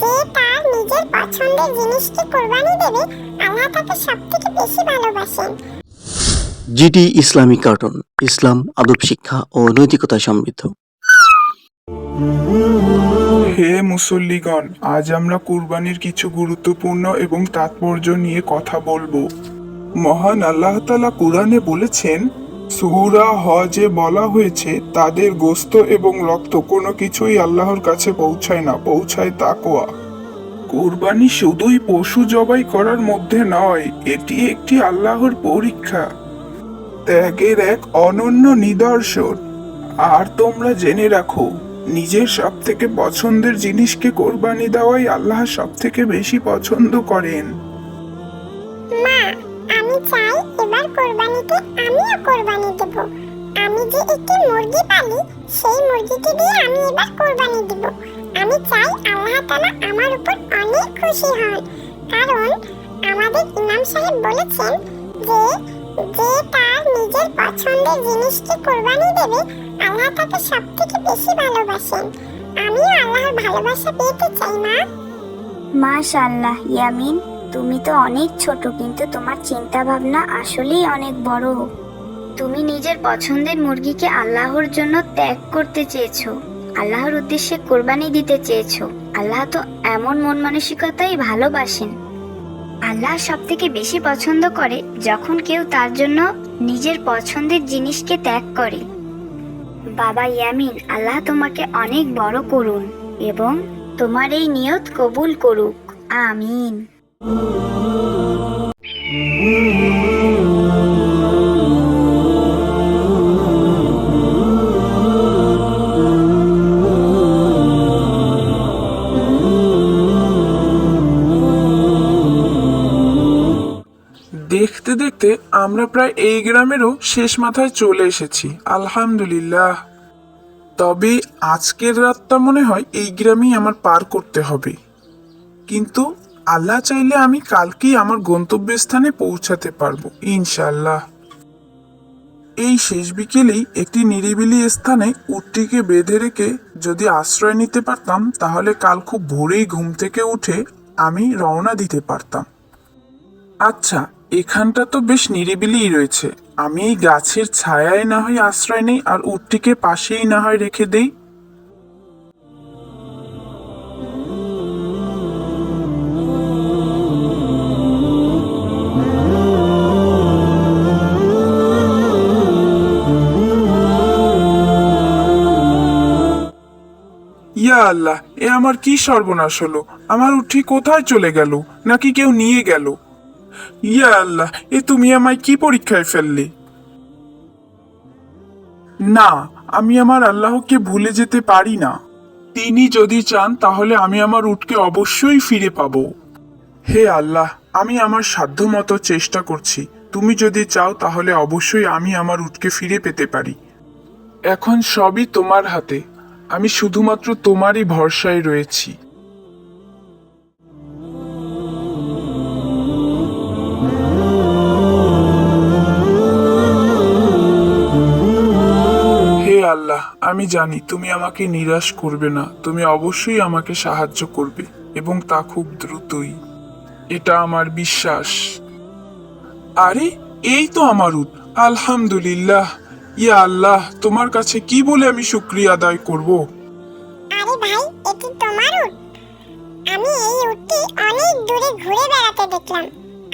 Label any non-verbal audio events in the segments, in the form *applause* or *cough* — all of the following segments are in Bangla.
যে তার নিজের পছন্দের জিনিসকে কোরবানি দেবে আল্লাহ তাকে সবথেকে বেশি ভালোবাসেন। জিটি ইসলামিক কার্টুন ইসলাম আদব শিক্ষা ও নৈতিকতা সমৃদ্ধ। হে মুসল্লিগণ আজ আমরা কুরবানির কিছু গুরুত্বপূর্ণ এবং তাৎপর্য নিয়ে কথা বলব। মহান আল্লাহ তালা কুরআনে বলেছেন সুহুরা হজে বলা হয়েছে, তাদের গোস্ত এবং রক্ত কোনো কিছুই আল্লাহর কাছে পৌঁছায় না, পৌঁছায় তাকোয়া কুরবানি শুধুই পশু জবাই করার মধ্যে নয়, এটি একটি আল্লাহর পরীক্ষা। ত্যাগের এক অনন্য নিদর্শন। আর তোমরা জেনে রাখো, নিজের সব থেকে পছন্দের জিনিসকে কোরবানি দেওয়াই আল্লাহ সব থেকে বেশি পছন্দ করেন। মা, আমি চাই এবার কোরবানিতে আমিও কোরবানি দেব। আমি যে একটি মুরগি পালি, সেই মুরগিকে দিয়ে আমি এবার কোরবানি দেব। আমি চাই আল্লাহ তাআলা আমার উপর অনেক খুশি হন। কারণ আমাদের ইমাম সাহেব বলেছেন যে যে তার নিজের পছন্দের জিনিসকে কোরবানি দেবে, আল্লাহ তাকে সবথেকে বেশি ভালোবাসেন। আমিও আল্লাহর ভালোবাসা পেতে চাই, মা। মাশাআল্লাহ, ইয়ামিন। তুমি তো অনেক ছোট, কিন্তু তোমার চিন্তা ভাবনা আসলেই অনেক বড়। তুমি নিজের পছন্দের মুরগিকে আল্লাহর জন্য ত্যাগ করতে চেয়েছো, আল্লাহর উদ্দেশ্যে কোরবানি দিতে চেয়েছো। আল্লাহ তো এমন মন মানসিকতাই ভালোবাসেন। আল্লাহ সব থেকে বেশি পছন্দ করে যখন কেউ তার জন্য নিজের পছন্দের জিনিসকে ত্যাগ করে। বাবা ইয়ামিন, আল্লাহ তোমাকে অনেক বড় করুন এবং তোমার এই নিয়ত কবুল করুক। আমিন। দেখতে দেখতে আমরা প্রায় এই গ্রামেরও শেষ মাথায় চলে এসেছি, আলহামদুলিল্লাহ। তবে আজকের রাতটা মনে হয় এই গ্রামেই আমার পার করতে হবে। কিন্তু আল্লাহ চাইলে আমি কালকেই আমার গন্তব্যস্থানে পৌঁছাতে পারব ইনশাল্লাহ এই শেষ বিকেলেই একটি নিরিবিলি স্থানে উটটিকে বেঁধে রেখে যদি আশ্রয় নিতে পারতাম, তাহলে কাল খুব ভোরেই ঘুম থেকে উঠে আমি রওনা দিতে পারতাম। আচ্ছা এখানটা তো বেশ নিরিবিলিই রয়েছে। আমি এই গাছের ছায়ায় না হয় আশ্রয় নেই আর উটটিকে পাশেই না হয় রেখে দেই। ইয়া আল্লাহ, এ আমার কি সর্বনাশ হলো? আমার উঠি কোথায় চলে গেল? নাকি কেউ নিয়ে গেল? ইয়া আল্লাহ, এ তুমি আমায় কি পরীক্ষায় ফেললে? না, আমি আমার আল্লাহকে ভুলে যেতে পারি না। তিনি যদি চান, তাহলে আমি আমার উটকে অবশ্যই ফিরে পাবো। হে আল্লাহ, আমি আমার সাধ্যমতো চেষ্টা করছি। তুমি যদি চাও, তাহলে অবশ্যই আমি আমার উটকে ফিরে পেতে পারি। এখন সবই তোমার হাতে। আমি শুধুমাত্র তোমারই ভরসায় রয়েছি। হে আল্লাহ, আমি জানি তুমি আমাকে নিরাশ করবে না। তুমি অবশ্যই আমাকে সাহায্য করবে এবং তা খুব দ্রুতই। এটা আমার বিশ্বাস। আরে, এই তো আমার উট। আলহামদুলিল্লাহ। ইয়া আল্লাহ তোমার কাছে কি বলে আমি শুক্রিয়া আদায় করব? আরে ভাই এটি তোমার উট। আমি এই উটটি অনেক দূরে ঘুরে বেড়াতে দেখলাম।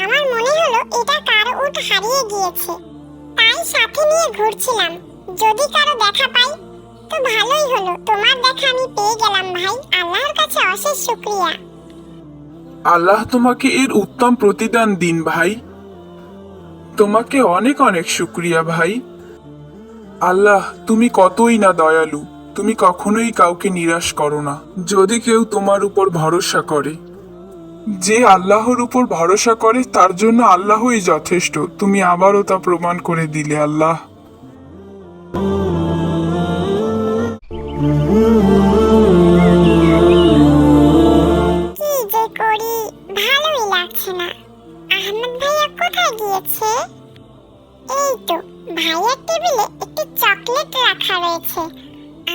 আমার মনে হলো এটা কার উট হারিয়ে গিয়েছে। তাই সাথে নিয়ে ঘুরছিলাম। যদি কারও দেখা পাই তো ভালোই হলো। তোমার দেখা আমি পেয়ে গেলাম ভাই। আল্লাহর কাছে অশেষ শুক্রিয়া। আল্লাহ তোমাকে এর উত্তম প্রতিদান দিন ভাই। তোমাকে অনেক অনেক শুক্রিয়া ভাই। আল্লাহ, তুমি কতই না দয়ালু, তুমি কখনোই কাউকে নিরাশ করো না। যদি কেউ তোমার উপর ভরসা করে, যে আল্লাহর উপর ভরসা করে, তার জন্য আল্লাহই যথেষ্ট। তুমি আবারও তা প্রমাণ করে দিলে, আল্লাহ। কোথায় গিয়েছে? এই তো, ভাইয়ার টেবিলে চকলেট রাখা রয়েছে।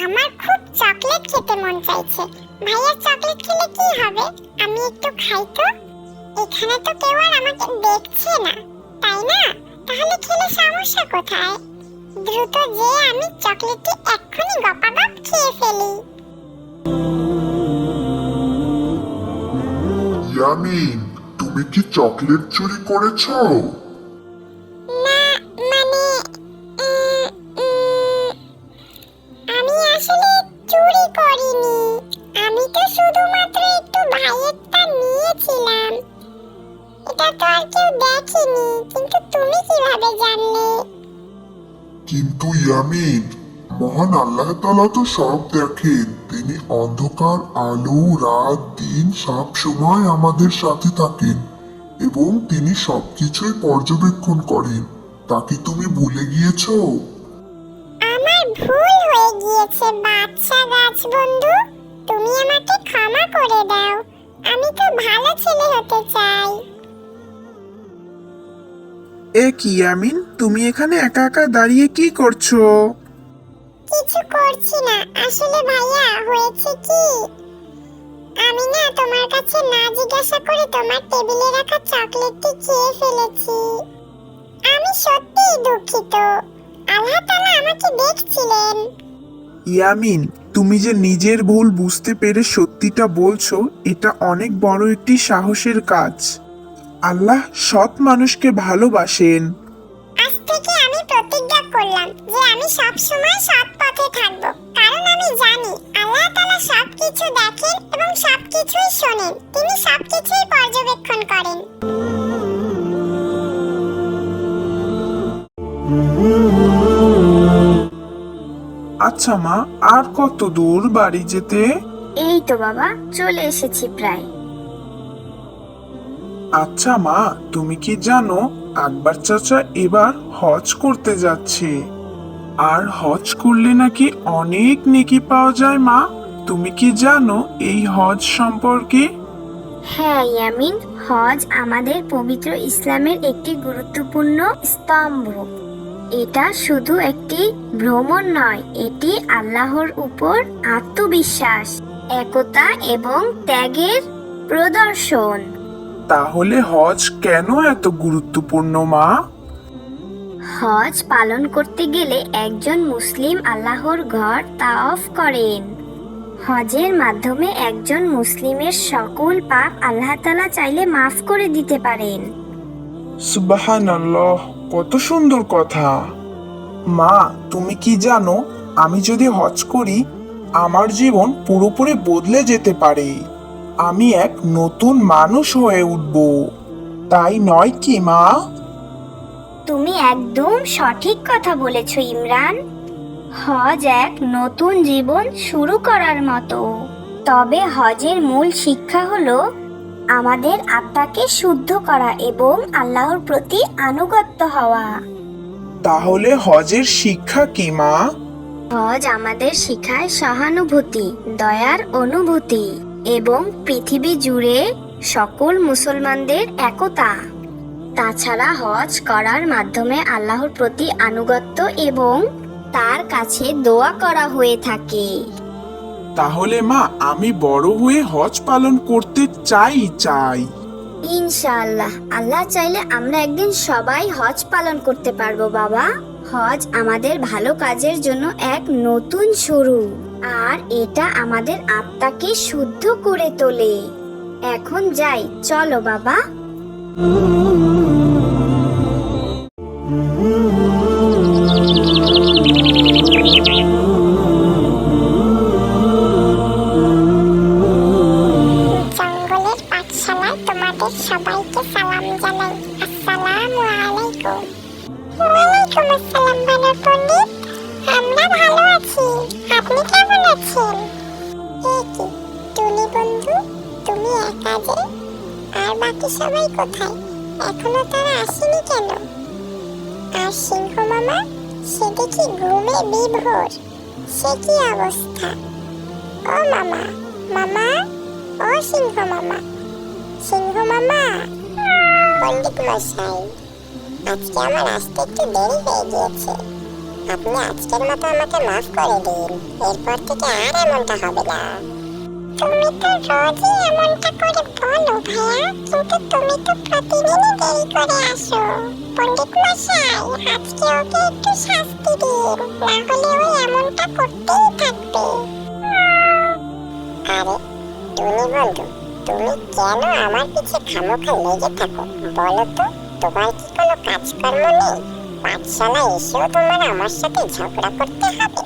আমার খুব চকলেট খেতে মন চাইছে। ভাইয়া চকলেট খেলে কি হবে? আমি একটু খাই তো। এখানে তো কেউ আর আমাকে দেখছে না, তাই না? তাহলে খেলে সমস্যা কোথায়? দ্রুত যে আমি চকলেটটি এক্ষুনি গপাগপ খেয়ে ফেলি। ইয়ামিন, তুমি কি চকলেট চুরি করেছ? আল্লাহ তো সব দেখেন। তিনি অন্ধকার আলো রাত দিন সব সময় আমাদের সাথে থাকেন এবং তিনি সবকিছুই পর্যবেক্ষণ করেন। তাকে তুমি ভুলে গিয়েছো? আমার ভুল হয়ে গিয়েছে বাচ্চা গাছ বন্ধু তুমি আমাকে ক্ষমা করে দাও। আমি তো ভালো ছেলে হতে চাই। এ কি ইয়ামিন তুমি এখানে একা একা দাঁড়িয়ে কি করছ? কিছু করছি না। আসলে ভাইয়া হয়েছে কি? আমি না তোমার কাছে না জিজ্ঞাসা করে তোমার টেবিলে রাখা চকলেটটি খেয়ে ফেলেছি। আমি সত্যিই দুঃখিত। আল্লাহ তাআলা আমাকে দেখছিলেন। ইয়ামিন তুমি যে নিজের ভুল বুঝতে পেরে সত্যিটা বলছো এটা অনেক বড় একটি সাহসের কাজ। আল্লাহ সৎ মানুষকে ভালোবাসেন। আজ থেকে আমি প্রতিজ্ঞা করলাম যে আমি সব সময় সৎ থাকব কারণ আমি জানি আল্লাহ তাআলা সবকিছু দেখেন এবং সবকিছুই শোনেন। তিনি সবকিছুই পর্যবেক্ষণ করেন। আচ্ছা মা আর কত দূর বাড়ি যেতে? এই তো বাবা চলে এসেছি প্রায়। আচ্ছা মা তুমি কি জানো আকবর চাচা এবার হজ করতে যাচ্ছে। আর হজ করলে নাকি অনেক নেকি পাওয়া যায় মা? তুমি কি জানো এই হজ সম্পর্কে? হ্যাঁ ইয়ামিন হজ আমাদের পবিত্র ইসলামের একটি গুরুত্বপূর্ণ স্তম্ভ। এটা শুধু একটি ভ্রমণ নয় এটি আল্লাহর উপর আত্মবিশ্বাস একতা এবং ত্যাগের প্রদর্শন। তাহলে হজ কেন এত গুরুত্বপূর্ণ মা? হজ পালন করতে গেলে একজন মুসলিম আল্লাহর ঘর তাওয়াফ করেন। হজের মাধ্যমে একজন মুসলিমের সকল পাপ আল্লাহ তাআলা চাইলে মাফ করে দিতে পারেন। সুবাহান কত সুন্দর কথা। মা, তুমি কি জানো, আমি যদি হজ করি, আমার জীবন পুরোপুরি বদলে যেতে পারে। আমি এক নতুন মানুষ হয়ে উঠব। তাই নয় কি, মা? তুমি একদম সঠিক কথা বলেছ ইমরান। হজ এক নতুন জীবন শুরু করার মতো। তবে হজের মূল শিক্ষা হলো আমাদের আত্মাকে শুদ্ধ করা এবং আল্লাহর প্রতি আনুগত্য হওয়া। তাহলে হজের শিক্ষা কি মা? হজ আমাদের শিখায় সহানুভূতি দয়ার অনুভূতি এবং পৃথিবী জুড়ে সকল মুসলমানদের একতা। তাছাড়া হজ করার মাধ্যমে আল্লাহর প্রতি আনুগত্য এবং তার কাছে দোয়া করা হয়ে থাকে। তাহলে মা আমি বড় হয়ে হজ পালন করতে চাই চাই। ইনশাআল্লাহ। আল্লাহ চাইলে আমরা একদিন সবাই হজ পালন করতে পারব বাবা। হজ আমাদের ভালো কাজের জন্য এক নতুন শুরু। আর এটা আমাদের আত্মাকে শুদ্ধ করে তোলে। এখন যাই চলো বাবা। তোমাদের সবাইকে সালাম জানাই। আসসালামু আলাইকুম। ওয়ালাইকুম আসসালাম বানর পণ্ডিত আমরা ভালো আছি। আপনি কেমন আছেন? এ কি, টুনি বন্ধু, তুমি একা যে? আর বাকি সবাই কোথায়? এখনও তারা আসেনি কেন? আর সিংহ মামা, সে দেখি ঘুমে বিভোর। সে কি অবস্থা? ও মামা মামা, ও সিংহ মামা। সিংহ মামা, পণ্ডিত মশাই, আজকে আমার আসতে একটু দেরি হয়ে গিয়েছে। আপনি আজকের মতো আমাকে মাফ করে দিন। এরপর থেকে আর এমনটা হবে না। তুমি তো রোজই এমনটা করে বলো, ভাইয়া। কিন্তু তুমি তো প্রতিদিনই দেরি করে আসো। পণ্ডিত মশাই, আজকে ওকে একটু শাস্তি দিন, না হলে ও এমনটা করতেই থাকবে। আরে, টুনি বন্ধু, তুমি কেন আমার পিছে খামোখা লেগে থাকো? বলো তো, তোমার কি কোনো কাজকর্ম নেই? এসেও তোমার আমার সাথে ঝগড়া করতে হবে?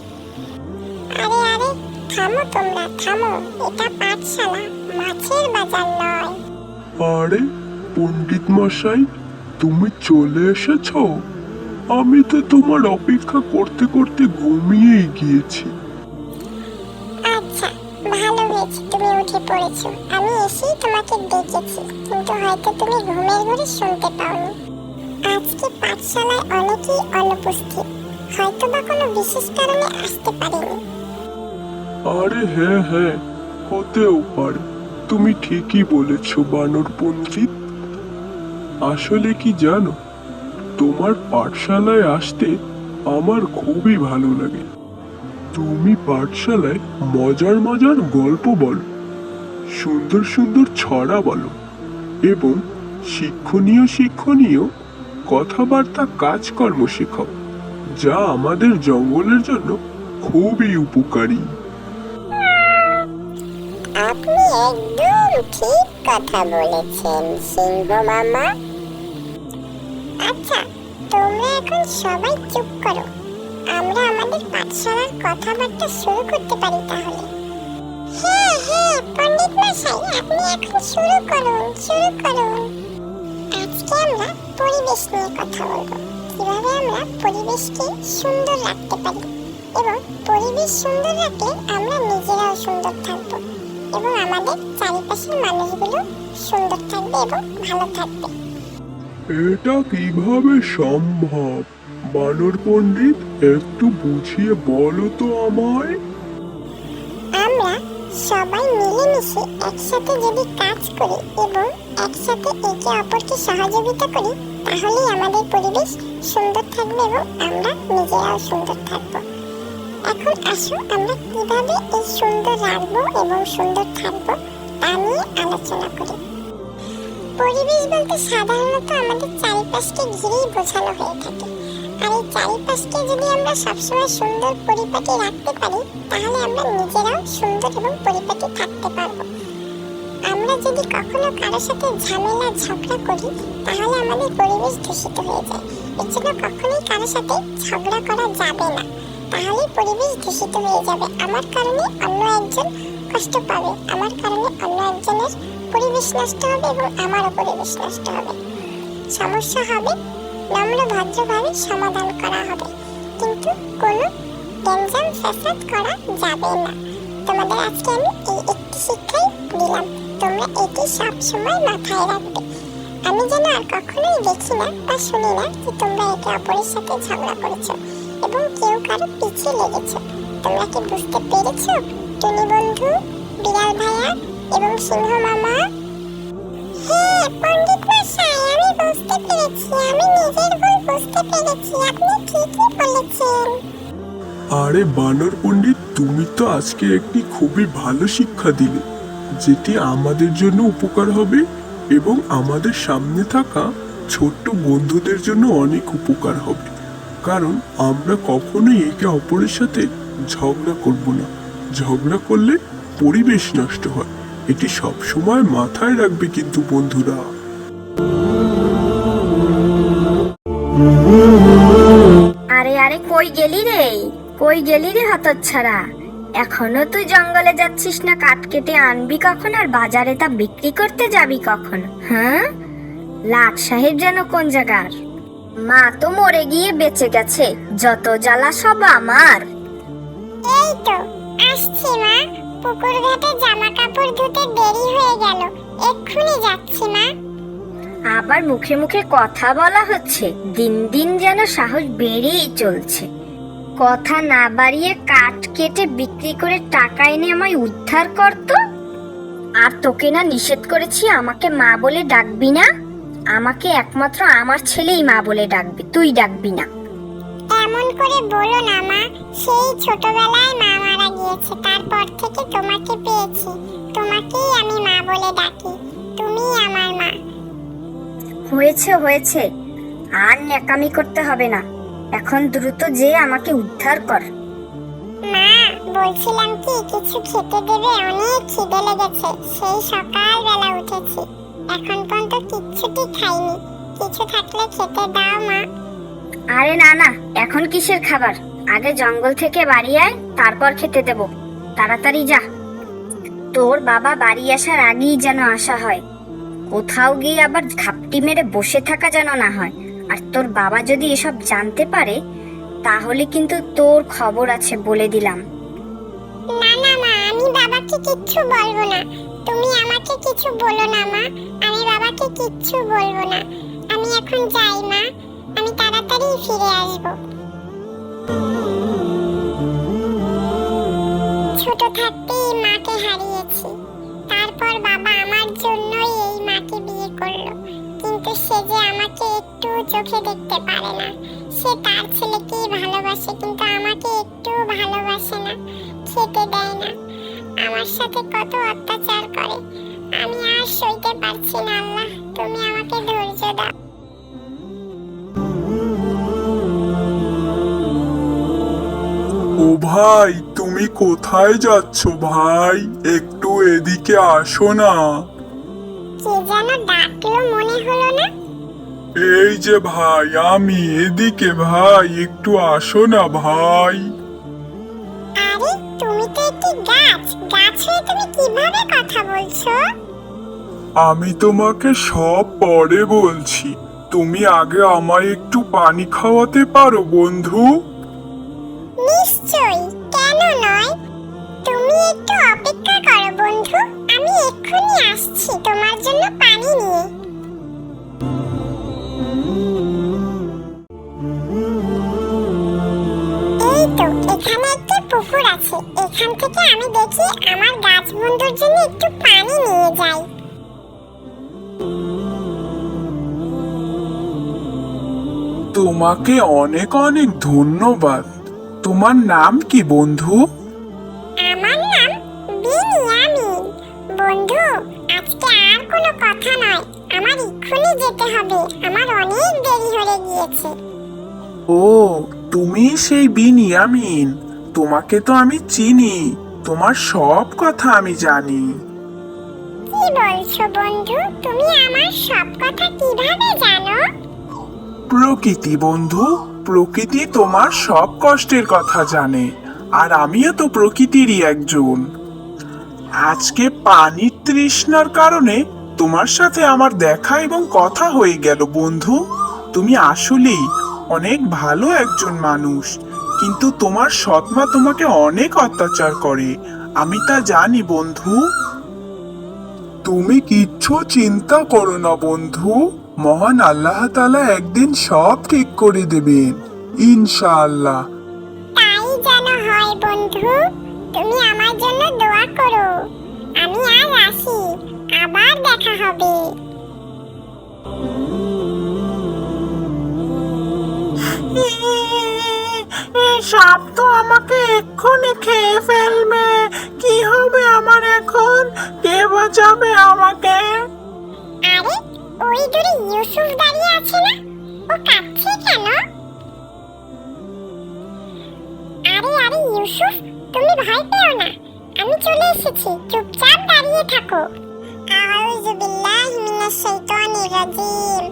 থামো তোমরা থামো। এটা পাঠশালা মাছের বাজার নয়। আরে পণ্ডিত মশাই তুমি চলে এসেছ? আমি তো তোমার অপেক্ষা করতে করতে ঘুমিয়েই গিয়েছি। আচ্ছা ভালো হয়েছে তুমি উঠে পড়েছো। আমি এসেই তোমাকে ডেকেছি কিন্তু হয়তো তুমি ঘুমের ঘরে শুনতে পাওনি। আজকে পাঠশালায় অনেকেই অনুপস্থিত হয়তো বা কোনো বিশেষ কারণে আসতে পারেনি। আরে হ্যাঁ হ্যাঁ হতেও পারে। তুমি ঠিকই বলেছ, বানর পণ্ডিত। আসলে কি জানো, তোমার পাঠশালায় আসতে আমার খুবই ভালো লাগে। তুমি পাঠশালায় মজার মজার গল্প বলো, সুন্দর সুন্দর ছড়া বলো, এবং শিক্ষণীয় শিক্ষণীয় কথাবার্তা কাজকর্ম শেখাও, যা আমাদের জঙ্গলের জন্য খুবই উপকারী। আপনি একদম ঠিক কথা বলেছেন, সিংহ মামা। আচ্ছা তোমরা এখন সবাই চুপ করো। আমরা আমাদের পাঠশালার কথাবার্তা শুরু করতে পারি তাহলে। হ্যাঁ হ্যাঁ পণ্ডিত মশাই, আপনি এখন শুরু করুন শুরু করুন। আজকে আমরা পরিবেশ নিয়ে কথা বলব। কীভাবে আমরা পরিবেশকে সুন্দর রাখতে পারি এবং পরিবেশ সুন্দর রাখলে আমরা নিজেরাও সুন্দর থাকব। এবং আমাদের চারিপাশের মানুষগুলো সুন্দর থাকবে এবং ভালো থাকবে। এটা কীভাবে সম্ভব? বানর পণ্ডিত একটু বুঝিয়ে বলো তো আমায়। আমরা সবাই মিলেমিশে একসাথে যদি কাজ করি এবং একসাথে একে অপরকে সহযোগিতা করি তাহলেই আমাদের পরিবেশ সুন্দর থাকবে এবং আমরা নিজেরাও সুন্দর থাকব। এখন আসো আমরা কীভাবে এই সুন্দর রাখব এবং সুন্দর থাকব তা নিয়ে আলোচনা করি। পরিবেশ বলতে সাধারণত আমাদের চারিপাশকে ঘিরেই বোঝানো হয়ে থাকে। আর এই চারিপাশকে যদি আমরা সবসময় সুন্দর পরিপাটি রাখতে পারি, তাহলে আমরা নিজেরাও সুন্দর এবং পরিপাটি থাকতে পারব। আমরা যদি কখনো কারোর সাথে ঝামেলা, ঝগড়া করি, তাহলে আমাদের পরিবেশ দূষিত হয়ে যায়। এর জন্য কখনোই কারোর সাথে ঝগড়া করা যাবে না। তাহলে পরিবেশ দূষিত হয়ে যাবে। আমার কারণে অন্য একজন কষ্ট পাবে। আমার কারণে অন্য একজনের পরিবেশ নষ্ট হবে এবং আমারও পরিবেশ নষ্ট হবে। সমস্যা হবে, নম্র ভদ্রভাবে সমাধান করা হবে। কিন্তু কোনো গ্যাঞ্জাম ফ্যাসাদ করা যাবে না। তোমাদের আজকে আমি এই একটি শিক্ষাই দিলাম। তোমরা এটি সব সময় মাথায় রাখবে। আমি যেন আর কখনোই দেখি না বা শুনি না যে তোমরা একে অপরের সাথে ঝগড়া করেছ। এবং কেউ কারও পিছিয়ে লেগেছো। তোমরা কি বুঝতে পেরেছ, টুনি বন্ধু, বিড়াল ভাইয়া এবং সিংহ মামা? হ্যাঁ পণ্ডিত মশাই, আমি বুঝতে পেরেছি, আমি নিজের ভুল বুঝতে পেরেছি, আপনি ঠিকই বলেছেন। আরে বানর পণ্ডিত, তুমি তো আজকে একটি খুবই ভালো শিক্ষা দিলে, যেটি আমাদের জন্য উপকার হবে এবং আমাদের সামনে থাকা ছোট্ট বন্ধুদের জন্য অনেক উপকার হবে। কারণ আমরা কখনোই একে অপরের সাথে ঝগড়া করব না। ঝগড়া করলে পরিবেশ নষ্ট হয়। এটি সব সময় মাথায় রাখবে কিন্তু বন্ধুরা। আরে আরে, কই গেলি রে? কই গেলি রে হতচ্ছাড়া? এখনও তুই জঙ্গলে যাচ্ছিস না? কাঠ কেটে আনবি কখন আর বাজারে তা বিক্রি করতে যাবি কখন হ্যাঁ? লাট সাহেব যেন কোন জায়গার? মা তো মরে গিয়ে বেঁচে গেছে। যত জ্বালা সব আমার। এই তো আসছি মা। পুকুর ঘাটে জামা কাপড় ধুতে দেরি হয়ে গেল। এক্ষুনি যাচ্ছি মা। আবার মুখে মুখে কথা বলা হচ্ছে। দিন দিন যেন সাহস বেড়েই চলছে। কথা না বাড়িয়ে কাঠ কেটে বিক্রি করে টাকা এনে আমায় উদ্ধার করতো আর তোকে না নিষেধ করেছি আমাকে মা বলে ডাকবি না। আমাকে একমাত্র আমার ছেলেই মা বলে ডাকবি তুই ডাকবি না। এমন করে বলো না মা সেই ছোটবেলায় মা মারা গিয়েছে তারপর থেকে তোমাকে পেয়েছি তোমাকেই আমি মা বলে ডাকি তুমি আমার মা। হয়েছে হয়েছে আর ন্যাকামি করতে হবে না এখন দ্রুত যে আমাকে উদ্ধার কর। মা বলছিলাম কি কিছু খেতে দেবে অনেক খিদে লেগেছে সেই সকালবেলা উঠেছি। এখন পর্যন্ত কিচ্ছুটি খাইনি। কিছু থাকলে খেতে দাও মা। আরে না না এখন কিসের খাবার? আগে জঙ্গল থেকে বাড়ি আয় তারপর খেতে দেব। তাড়াতাড়ি যা। তোর বাবা বাড়ি আসার আগেই যেন আসা হয়। কোথাও গিয়ে আবার ঘাপটি মেরে বসে থাকা যেন না হয়। আর তোর বাবা যদি এসব জানতে পারে তাহলে কিন্তু তোর খবর আছে বলে দিলাম। না না মা আমি বাবাকে কিচ্ছু বলব না। তুমি আমাকে কিছু বলো না, মা। আমি বাবাকে কিচ্ছু বলব না। আমি এখন যাই, মা। আমি তাড়াতাড়ি ফিরে আসব। ছোট থাকতেই মাকে হারিয়েছি। তারপর বাবা আমার জন্যই এই মাকে বিয়ে করল। কিন্তু সে যে আমাকে একটু চোখে দেখতে পারে না, সে তার ছেলেকেই ভালোবাসে, কিন্তু আমাকে একটু ভালোবাসে না, খেতে দেয় না। আমার সাথে কত অত্যাচার করে। আমি আর সইতে পারছি না আল্লাহ। তুমি আমাকে ধৈর্য দাও। ও ভাই তুমি কোথায় যাচ্ছ ভাই? একটু এদিকে আসো না। কে যেন ডাকলো মনে হলো না? এই যে ভাই আমি এদিকে ভাই একটু আসো না ভাই। তো একটি গাছ। গাছ হয়ে তুমি কীভাবে কথা বলছো? আমি তোমাকে সব পরে বলছি। তুমি আগে আমায় একটু পানি খাওয়াতে পারো বন্ধু। নিশ্চয়ই। কেন নয়? তুমি একটু অপেক্ষা করো বন্ধু। আমি এক্ষুনি আসছি তোমার জন্য পানি নিয়ে। এই তো এখানে পুকুর আছে। এখান থেকে আমি দেখি আমার গাছ বন্ধুর জন্য একটু পানি নিয়ে যাই। তোমাকে অনেক অনেক ধন্যবাদ। তোমার নাম কি বন্ধু? আমার নাম বিনিয়ামিন। বন্ধু আজকে আর কোনো কথা নয়। আমার এক্ষুনি যেতে হবে। আমার অনেক দেরি হয়ে গিয়েছে। ও তুমি সেই বিনিয়ামিন। তোমাকে তো আমি চিনি। তোমার সব কথা আমি জানি। কি বলছো বন্ধু? তুমি আমার সব কথা কীভাবে জানো? প্রকৃতি বন্ধু প্রকৃতি তোমার সব কষ্টের কথা জানে আর আমিও তো প্রকৃতিরই একজন। আজকে পানির তৃষ্ণার কারণে তোমার সাথে আমার দেখা এবং কথা হয়ে গেল বন্ধু। তুমি আসলেই অনেক ভালো একজন মানুষ। কিন্তু তোমার সৎমা তোমাকে অনেক অত্যাচার করে। আমি তা জানি বন্ধু। তুমি কিচ্ছু চিন্তা করো না বন্ধু। মহান আল্লাহ তাআলা একদিন সব ঠিক করে দেবেন ইনশাআল্লাহ। তাই যেন হয় বন্ধু। তুমি আমার জন্য দোয়া করো। আমি আজ আসি। আবার দেখা হবে। *laughs* সাপ তো আমাকে এক্ষুনি খেয়ে ফেলবে। কি হবে আমার এখন? কে বাঁচাবে আমাকে? আরে ওই দূরে ইউসুফ দাঁড়িয়ে আছে না? ও কাঁদছে কেন? আরে আরে ইউসুফ তুমি ভয় পেও না। আমি চলে এসেছি চুপচাপ দাঁড়িয়ে থাকো। আউযু বিল্লাহি মিনাশ শাইতানির রাজিম।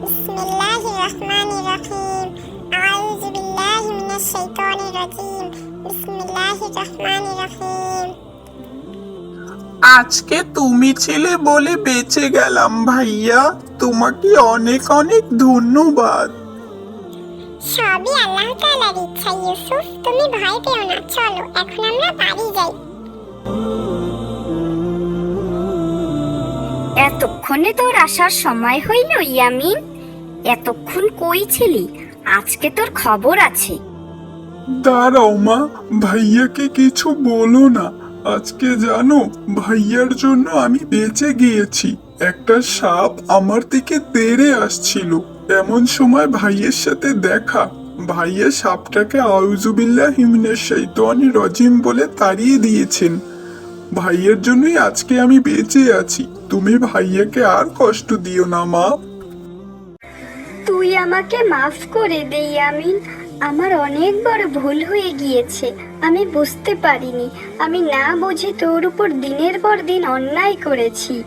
বিসমিল্লাহির রহমানির রহিম। মিনাশ শাইতানির রাজিম বিসমিল্লাহির রহমানির রহিম আজকে তুমি ছিলে বলে বেঁচে গেলাম ভাইয়া। তোমাকে অনেক অনেক ধন্যবাদ। সবই আল্লাহ তাআলার ইচ্ছা ইউসুফ। তুমি ভয় পেও না চলো এখন আমরা বাড়ি যাই। এতক্ষণে তোর আসার সময় হইল ইয়ামিন। এতক্ষণ কই ছিলি? আজকে তোর খবর আছে। দাঁড়াও মা, ভাইয়াকে কিছু বলো না। আজকে জানো, ভাইয়ার জন্য আমি বেঁচে গিয়েছি। একটা সাপ আমার দিকে তেড়ে আসছিল। এমন সময় ভাইয়ের সাথে দেখা। ভাইয়া সাপটাকে আউজুবিল্লাহ হিমিনের শৈতানি রজিম বলে তাড়িয়ে দিয়েছেন। ভাইয়ের জন্যই আজকে আমি বেঁচে আছি। তুমি ভাইয়াকে আর কষ্ট দিও না মা। তুই আমাকে মাফ করে দে, ইয়ামিন। আমার অনেক বড় ভুল হয়ে গিয়েছে। আমি বুঝতে পারিনি। আমি না বুঝে তোর উপর দিনের পর দিন অন্যায় করেছি।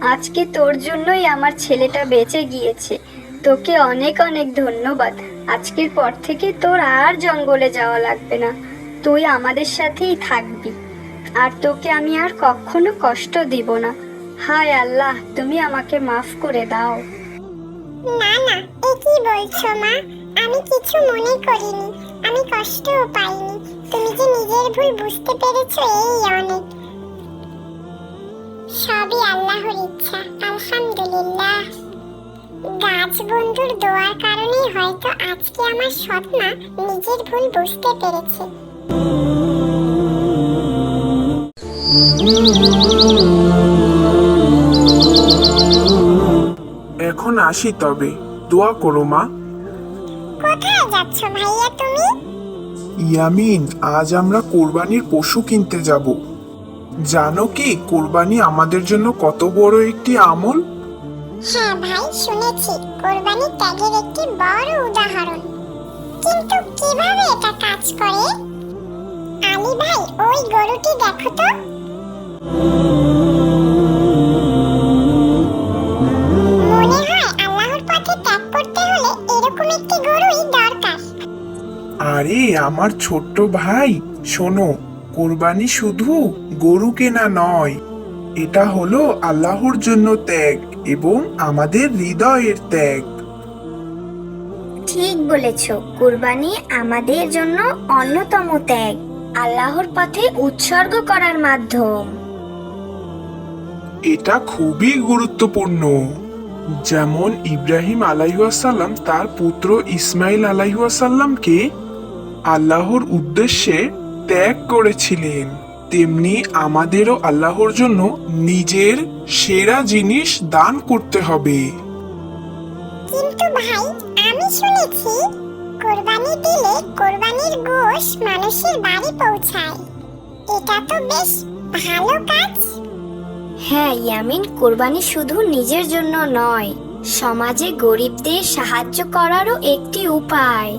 আজকে তোর জন্যই আমার ছেলেটা বেঁচে গিয়েছে। তোকে অনেক অনেক ধন্যবাদ। আজকের পর থেকে তোর আর জঙ্গলে যাওয়া লাগবে না। তুই আমাদের সাথেই থাকবি। আর তোকে আমি আর কখনো কষ্ট দিব না। হায় আল্লাহ, তুমি আমাকে মাফ করে দাও। না না, এ কি বলছো মা? আমি কিছু মনে করিনি, আমি কষ্টও পাইনি। তুমি যে নিজের ভুল বুঝতে পেরেছ, এই অনেক। সবই আল্লাহর ইচ্ছা, আলহামদুলিল্লাহ। গাছ বন্ধুর দোয়ার কারণেই হয়তো আজকে আমার সৎমা নিজের ভুল বুঝতে পেরেছে। এখন আসি তবে। দোয়া করো মা। কোথায় যাচ্ছ ভাইয়া তুমি? ইয়ামিন আজ আমরা কোরবানির পশু কিনতে যাব। জানো কি কোরবানি আমাদের জন্য কত বড় একটি আমল? হ্যাঁ ভাই শুনেছি। কোরবানি ত্যাগের একটি বড় উদাহরণ। কিন্তু কীভাবে এটা কাজ করে? আলী ভাই ওই গরুটি দেখো তো। এরকম একটি গরুই দরকার। আরে আমার ছোট্ট ভাই শোনো কোরবানি শুধু গরু কেনা নয় এটা হলো আল্লাহর জন্য ত্যাগ এবং আমাদের হৃদয়ের ত্যাগ। ঠিক বলেছ কুরবানি আমাদের জন্য অন্যতম ত্যাগ আল্লাহর পথে উৎসর্গ করার মাধ্যম। এটা খুবই গুরুত্বপূর্ণ। যেমন ইব্রাহিম আলাইহাসাল্লাম তার পুত্র ইসমাইল আলাইহাসাল্লামকে আল্লাহর উদ্দেশ্যে ত্যাগ করেছিলেন, তেমনি আমাদেরও আল্লাহর জন্য নিজের সেরা জিনিস দান করতে হবে। কিন্তু ভাই, আমি শুনেছি দিলে গোশ মানুষের বাড়ি পৌঁছায়। এটা তো বেশ ভালো কাজ। হ্যাঁ ইয়ামিন কোরবানি শুধু নিজের জন্য নয় সমাজে গরিবদের সাহায্য করারও একটি উপায়।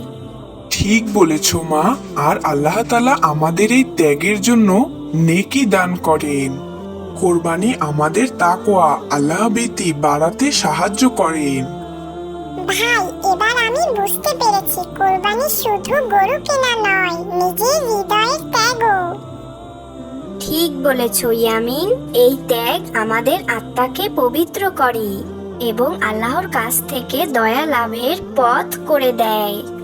ঠিক বলেছ মা। আর আল্লাহ তালা আমাদের এই ত্যাগের জন্য নেকি দান করেন। কোরবানি আমাদের তাকোয়া আল্লাহ ভীতি বাড়াতে সাহায্য করেন। ভাই এবার আমি বুঝতে পেরেছি কোরবানি শুধু গরু কেনা নয় নিজের হৃদয়ের ত্যাগও। ঠিক বলেছ, ইয়ামিন। এই ত্যাগ আমাদের আত্মাকে পবিত্র করে এবং আল্লাহর কাছ থেকে দয়া লাভের পথ করে দেয়।